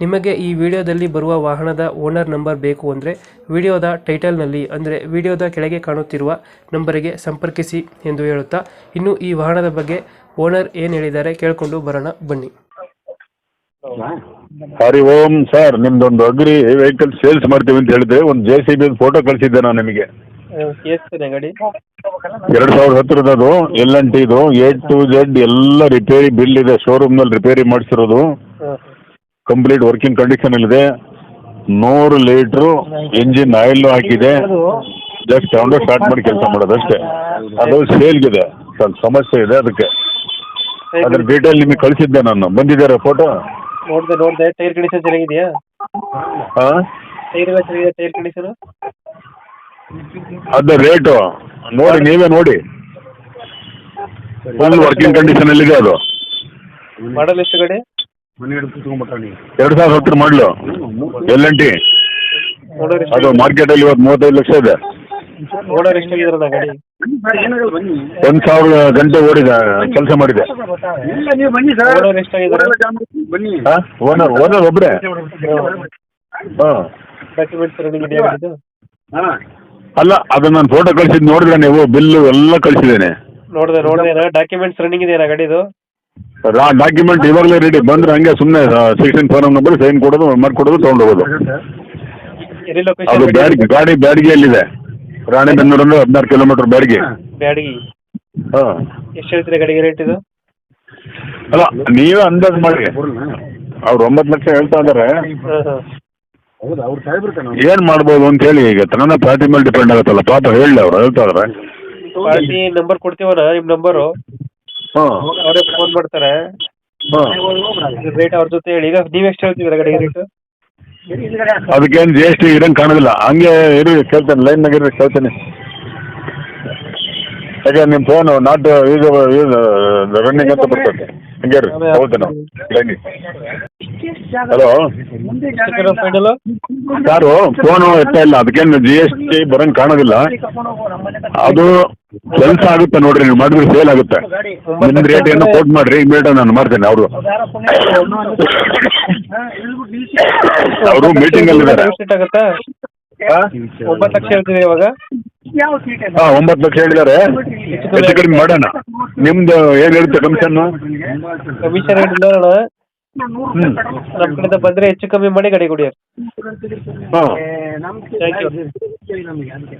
ನಿಮಗೆ ಈ ವಿಡಿಯೋದಲ್ಲಿ ಬರುವ ವಾಹನದ ಓನರ್ ನಂಬರ್ ಬೇಕು ಅಂದರೆ ವಿಡಿಯೋದ ಟೈಟಲ್ನಲ್ಲಿ ಅಂದರೆ ವಿಡಿಯೋದ ಕೆಳಗೆ ಕಾಣುತ್ತಿರುವ ನಂಬರಿಗೆ ಸಂಪರ್ಕಿಸಿ ಎಂದು ಹೇಳುತ್ತಾ, ಇನ್ನು ಈ ವಾಹನದ ಬಗ್ಗೆ ಓನರ್ ಏನು ಹೇಳಿದ್ದಾರೆ ಕೇಳಿಕೊಂಡು ಬರೋಣ, ಬನ್ನಿ. ಹರಿ ಓಂ ಸರ್, ನಿಮ್ದೊಂದು ಅಗ್ರಿ ವೆಹಿಕಲ್ ಸೇಲ್ಸ್ ಮಾಡ್ತೀವಿ ಅಂತ ಹೇಳಿದ್ರೆ ಒಂದು ಜೆ ಸಿ ಬಿ ಫೋಟೋ ಕಳಿಸಿದ್ದೆ ನಾನು ನಿಮಗೆ. ಎರಡ್ ಎರಡು ಸಾವಿರದ ಹತ್ತಿರದ್ದು ಎಲ್ ಎನ್ ಟಿದು ಎ ಟು ಜೆಡ್ ಎಲ್ಲ ರಿಪೇರಿ ಬಿಲ್ ಇದೆ ಶೋರೂಮ್ನಲ್ಲಿ ರಿಪೇರಿ ಮಾಡಿಸಿರೋದು. ಕಂಪ್ಲೀಟ್ ವರ್ಕಿಂಗ್ ಕಂಡೀಷನ್ ಇದೆ. ನೂರು ಲೀಟ್ರು ಇಂಜಿನ್ ಆಯಿಲ್ ಹಾಕಿದೆ. ಜಸ್ಟ್ ತಗೊಂಡು ಸ್ಟಾರ್ಟ್ ಮಾಡಿ ಕೆಲಸ ಮಾಡೋದು ಅಷ್ಟೇ. ಅದು ಸೇಲ್ಗಿದೆ ಸ್ವಲ್ಪ ಸಮಸ್ಯೆ ಇದೆ ಅದಕ್ಕೆ. ಅದ್ರ ಡೀಟೇಲ್ ನಿಮಗೆ ಕಳಿಸಿದ್ದೆ ನಾನು. ಬಂದಿದ್ದಾರೆ ಫೋಟೋ ನೋಡಿದೆ ನೋಡಿದೆ. ಟೈರ್ ಕಂಡೀಷನ್ ಚೆನ್ನಾಗಿದೆಯಾ? ಹಾಂ? ಟೈರ್ ಎಲ್ಲ ಚೆನ್ನಾಗಿದೆ ಟೈರ್ ಕಂಡೀಷನ್ ಅದು ರೇಟು ನೋಡಿ ನೀವೇ ನೋಡಿ. ಫುಲ್ ವರ್ಕಿಂಗ್ ಕಂಡೀಷನಲ್ಲಿದೆ ಅದು. ಮಾಡಲ್ ಎಷ್ಟು ಎರಡು ಸಾವಿರ ಹತ್ತರ ಮಾಡಲು. L N T? ಓನರ್ ಅದು ಮಾರ್ಕೆಟಲ್ಲಿ ಇವತ್ತು ಮೂವತ್ತೈದು ಲಕ್ಷ ಇದೆ. ಒಂದ್ ಎಷ್ಟಾಗಿದಾರಲ್ಲ ಗಾಡಿ? ಒಂದು ಸಾವಿರ ಗಂಟೆ ಓಡಿದ ಕೆಲಸ ಮಾಡಿದೆ. ಇಲ್ಲ ನೀವು ಬನ್ನಿ ಸರ್ ಓನರ್ ಎಷ್ಟಾಗಿದ್ದಾರೆ ಬನ್ನಿ. ಹಾಂ ಓನರ್ ಓನರ್ ಒಬ್ಬರೇ ಹಾಂ. ಡಾಕ್ಯುಮೆಂಟ್ಸ್ ರನ್ನಿಂಗ್ ಇದೆಯಾ ಗಾಡಿದು? ಹಾಂ. ಅಲ್ಲ ಅದನ್ನ ನಾನು ಫೋಟೋ ಕಳಿಸಿದ್ದು ನೋಡಿದ್ರೆ ನೀವು ಬಿಲ್ಲು ಎಲ್ಲ ಕಳಿಸಿದ್ದೇನೆ. ನೋಡಿದೆ ನೋಡಿದೆ ಡಾಕ್ಯುಮೆಂಟ್ಸ್ ರನ್ನಿಂಗ್ ಇದೆಯಾ ಗಾಡಿದು? ಡಾಕ್ಯುಮೆಂಟ್ ಇವಾಗಲೇ ರೆಡಿ ಬಂದ್ರೆ ಹಂಗೆ ಸುಮ್ಮನೆ ಸಿಕ್ಸ್ಟೀನ್ ಫೋನ್ ನಂಬರ್ ಸೈನ್ ಕೊಡೋದು ಮಾಡ್ಕೊಡೋದು ತೊಗೊಂಡು ಹೋಗೋದು ಅದು ಬ್ಯಾಡ್ಗೆ ಗಾಡಿ ರಾಣಿ ರಾಣಿಬೆನ್ನೂರಲ್ಲಿ ಹದಿನಾರು ಕಿಲೋಮೀಟರ್ ಬ್ಯಾಡ್ಗೆ. ಬ್ಯಾಡಗಿ. ಹಾಂ. ಎಷ್ಟು ಹೇಳ್ತೀರಾ ಗಾಡಿಗೆ ರೇಟ್ ಇದು? ಅಲ್ಲ ನೀವೇ ಅಂದಾಜು ಮಾಡಿ. ಅವ್ರು ಒಂಬತ್ತು ಲಕ್ಷ ಹೇಳ್ತಾ ಇದಾರೆ. ಏನ್ ಮಾಡ್ಬೋದು ಅಂತ ಹೇಳಿ ಈಗ ತನ್ನ ಪಾರ್ಟಿ ಮೇಲೆ ಡಿಪೆಂಡ್ ಆಗುತ್ತಲ್ಲ. ಪಾಪ ಹೇಳಿ ಅವ್ರು ಹೇಳ್ತಾ ಇದಾರೆ. ಪಾರ್ಟಿ ನಂಬರ್ ಕೊಡ್ತೀವಲ್ಲ ನಿಮ್ಮ ನಂಬರು ಹಾಂ. ಅವರೇ ಫೋನ್ ಮಾಡ್ತಾರೆ. ಹಾಂ. ರೇಟ್ ಅವ್ರ ಜೊತೆ ಹೇಳಿ. ಈಗ ನೀವು ಎಷ್ಟು ಹೇಳ್ತೀವಿ ಗಾಡಿಗೆ ರೇಟ್ ಅದಕ್ಕೇನು ಜಿ ಎಸ್ ಟಿ ಇರಂಗೆ ಕಾಣೋದಿಲ್ಲ. ಹಂಗೆ ಇರಿ ಕೇಳ್ತೇನೆ. ಲೈನ್ನಾಗ ಇರಿ ಕೇಳ್ತೇನೆ. ಯಾಕೆ ನಿಮ್ಮ ಫೋನು ನಾಟ್ ಈಗ ರನ್ನಿಂಗ್ ಅಂತ ಬರ್ತದೆ. ಹಂಗೆ ರೀ ಹೌದೇನು ಲೈನಿಗೆ ಹಲೋ ಸಾರು ಯಾರು? ಫೋನು ಎತ್ತ ಇಲ್ಲ. ಅದಕ್ಕೇನು ಜಿ ಎಸ್ ಟಿ ಬರಂಗ್ ಕಾಣೋದಿಲ್ಲ. ಅದು ಕೆಲಸ ಆಗುತ್ತೆ ನೋಡ್ರಿ ನೀವು ಮಾಡಿದ್ರೆ ಸೇಲ್ ಆಗುತ್ತೆ. ನಿಮ್ಮ ರೇಟ್ ಏನು ಕೋಟ್ ಮಾಡ್ರಿ ಇಮಿಡಿಯೇಟ್ ನಾನು ಮಾಡ್ತೇನೆ ಅವರು. ಅವರು ಮೀಟಿಂಗ್ ಅಲ್ಲಿ ಆಗುತ್ತಾ? ಒಂಬತ್ತು ಲಕ್ಷ ಹೇಳ್ತೀನಿ ಇವಾಗ? ಹಾಂ ಒಂಬತ್ತು ಲಕ್ಷ ಹೇಳಿದ್ದಾರೆ. ಹೆಚ್ಚು ಕಡಿಮೆ ಮಾಡೋಣ. ನಿಮ್ದು ಏನ್ ಹೇಳುತ್ತೆ ಕಮಿಷನ್ ಏನಿಲ್ಲ ಹ್ಞೂ ನಮ್ಮ ಕಡೆಯಿಂದ ಬಂದರೆ ಹೆಚ್ಚು ಕಮ್ಮಿ ಮಾಡಿ ಗಾಡಿ ಕೊಡಿ ಹಾಂ. ನಮ್ಗೆ Thank ನಮಗೆ ಅದಕ್ಕೆ.